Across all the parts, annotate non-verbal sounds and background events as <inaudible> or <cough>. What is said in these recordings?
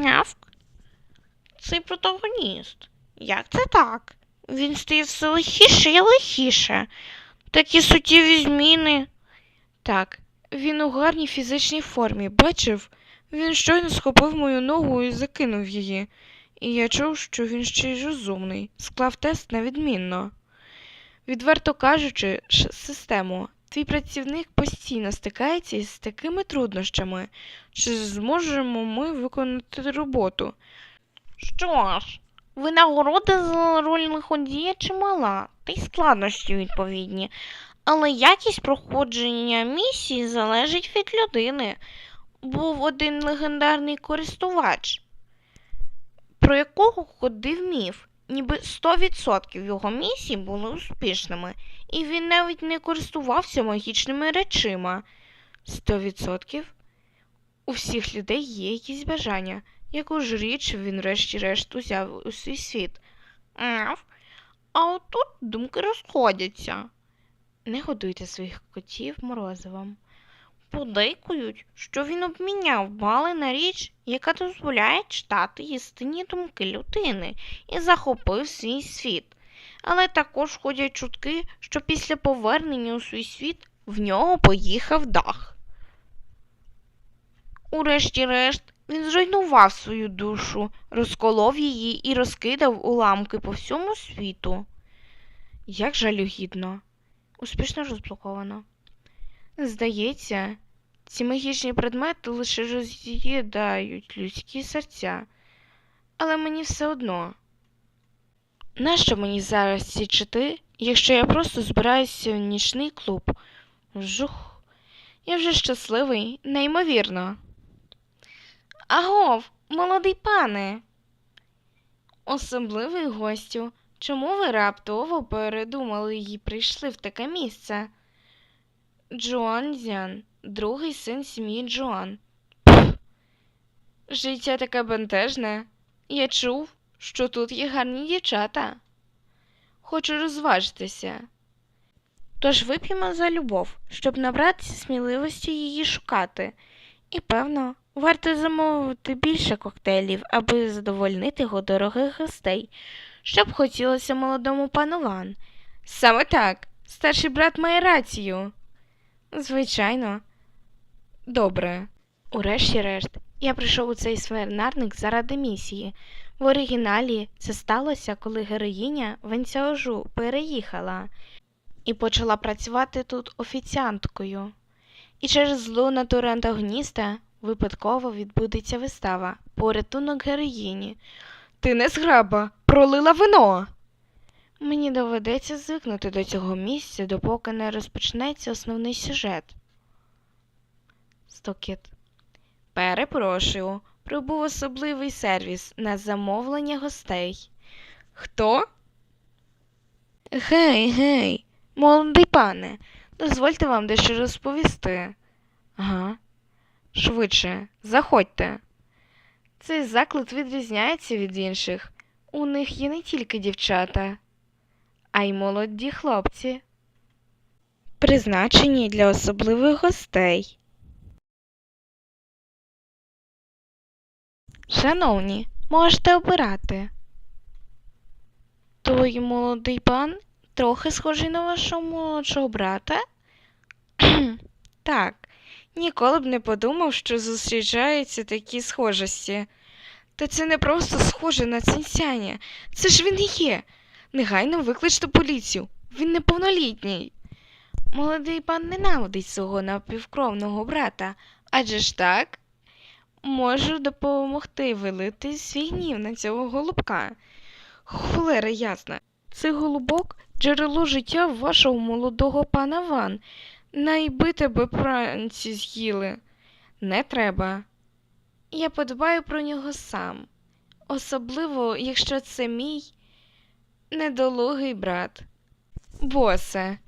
Нявк. Цей протагоніст. Як це так? Він стає все лихіше і лихіше. Такі суттєві зміни. Так, він у гарній фізичній формі. Бачив? Він щойно схопив мою ногу і закинув її. І я чув, що він ще й розумний. Склав тест на відмінно. Відверто кажучи, систему, твій працівник постійно стикається із такими труднощами. Чи зможемо ми виконати роботу? Що ж, винагорода за роль лиходія чимала, та й складнощі відповідні. Але якість проходження місії залежить від людини. Був один легендарний користувач, про якого ходив міф, ніби 100% його місій були успішними, і він навіть не користувався магічними речима. 100%? У всіх людей є якісь бажання, яку ж річ він врешті-решт узяв у свій світ. А отут думки розходяться. Не годуйте своїх котів морозивом. Подейкують, що він обміняв бали на річ, яка дозволяє читати істинні думки людини, і захопив свій світ. Але також ходять чутки, що після повернення у свій світ в нього поїхав дах. Урешті-решт, він зруйнував свою душу, розколов її і розкидав уламки по всьому світу. Як жалюгідно. Успішно розблоковано. Здається, ці магічні предмети лише роз'їдають людські серця. Але мені все одно. Нащо мені зараз ці чити, якщо я просто збираюся в нічний клуб? Жух, я вже щасливий, неймовірно. Агов, молодий пане. Особливий гостю, чому ви раптово передумали і прийшли в таке місце? Джоан Зян, другий син сім'ї Джоан. Пф, Життя таке бентежне. Я чув, що тут є гарні дівчата. Хочу розважитися. Тож вип'ємо за любов, щоб набратися сміливості її шукати. І, певно, варто замовити більше коктейлів, аби задовольнити його дорогих гостей, щоб хотілося молодому пану Ван. Саме так, старший брат має рацію. Звичайно. Добре. Урешті-решт, я прийшов у цей свинарник заради місії. В оригіналі це сталося, коли героїня Венцяожу переїхала і почала працювати тут офіціанткою. І через злу натуру антагоніста випадково відбудеться вистава порятунок героїні. Ти не зграба, пролила вино. Мені доведеться звикнути до цього місця, допоки не розпочнеться основний сюжет. Стокіт. Перепрошую, прибув особливий сервіс на замовлення гостей. Хто? Гей, гей, молодий пане, дозвольте вам дещо розповісти. Ага. Швидше, заходьте. Цей заклад відрізняється від інших. У них є не тільки дівчата, а й молоді хлопці. Призначені для особливих гостей. Шановні, можете обирати. Той молодий пан трохи схожий на вашого молодшого брата? <clears throat> так, ніколи б не подумав, що зустрічаються такі схожості. Та це не просто схоже на цинцяня. Це ж він і є. Негайно викличте поліцію. Він неповнолітній. Молодий пан ненавидить свого напівкровного брата, адже ж так можу допомогти вилити свій гнів на цього голубка. Холера ясна, цей голубок джерело життя вашого молодого пана Ван. Найби тебе пранці з'їли. Не треба. Я подбаю про нього сам, особливо, якщо це мій недолугий брат. Босе,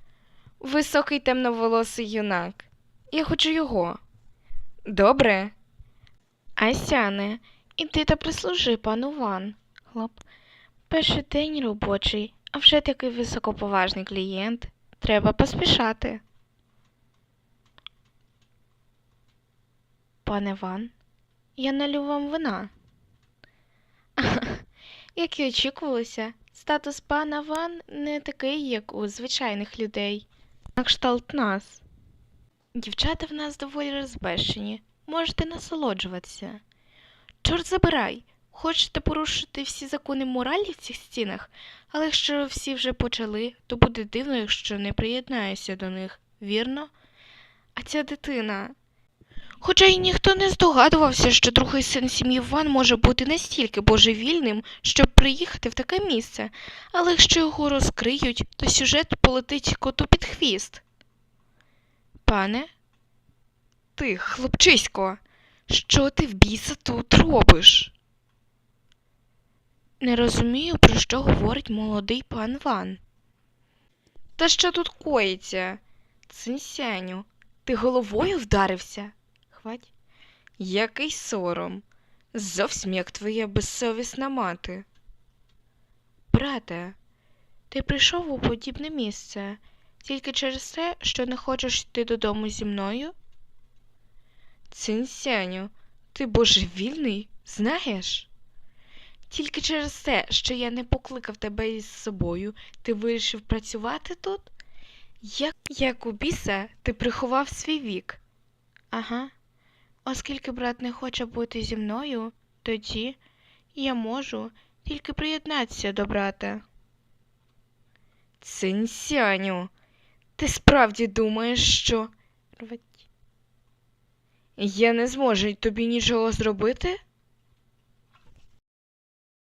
високий темноволосий юнак. Я хочу його. Добре. Асяне, іди та прислужи пану Ван. Хлоп. Перший день робочий, а вже такий високоповажний клієнт. Треба поспішати. Пане Ван, я налю вам вина. <laughs> Як і очікувалося, статус пана Ван не такий, як у звичайних людей. На кшталт нас. Дівчата в нас доволі розбещені. Можете насолоджуватися. Чорт забирай, хочете порушити всі закони моралі в цих стінах, але якщо всі вже почали, то буде дивно, якщо не приєднаюся до них, вірно? А ця дитина. Хоча й ніхто не здогадувався, що другий син сім'ї Ван може бути настільки божевільним, щоб приїхати в таке місце, але якщо його розкриють, то сюжет полетить коту під хвіст. Пане? Ти, хлопчисько, що ти в біса тут робиш? Не розумію, про що говорить молодий пан Ван. Та що тут коїться? Цинсяню, ти головою вдарився? Хвать. Який сором. Зовсім як твоя безсовісна мати. Брате, ти прийшов у подібне місце тільки через те, що не хочеш йти додому зі мною? Цинсяню, ти божевільний, знаєш? Тільки через те, що я не покликав тебе із собою, ти вирішив працювати тут? Як, як у біса ти приховав свій вік? Ага. Оскільки брат не хоче бути зі мною, тоді я можу тільки приєднатися до брата. Цинсяню, ти справді думаєш, що. Я не зможу тобі нічого зробити?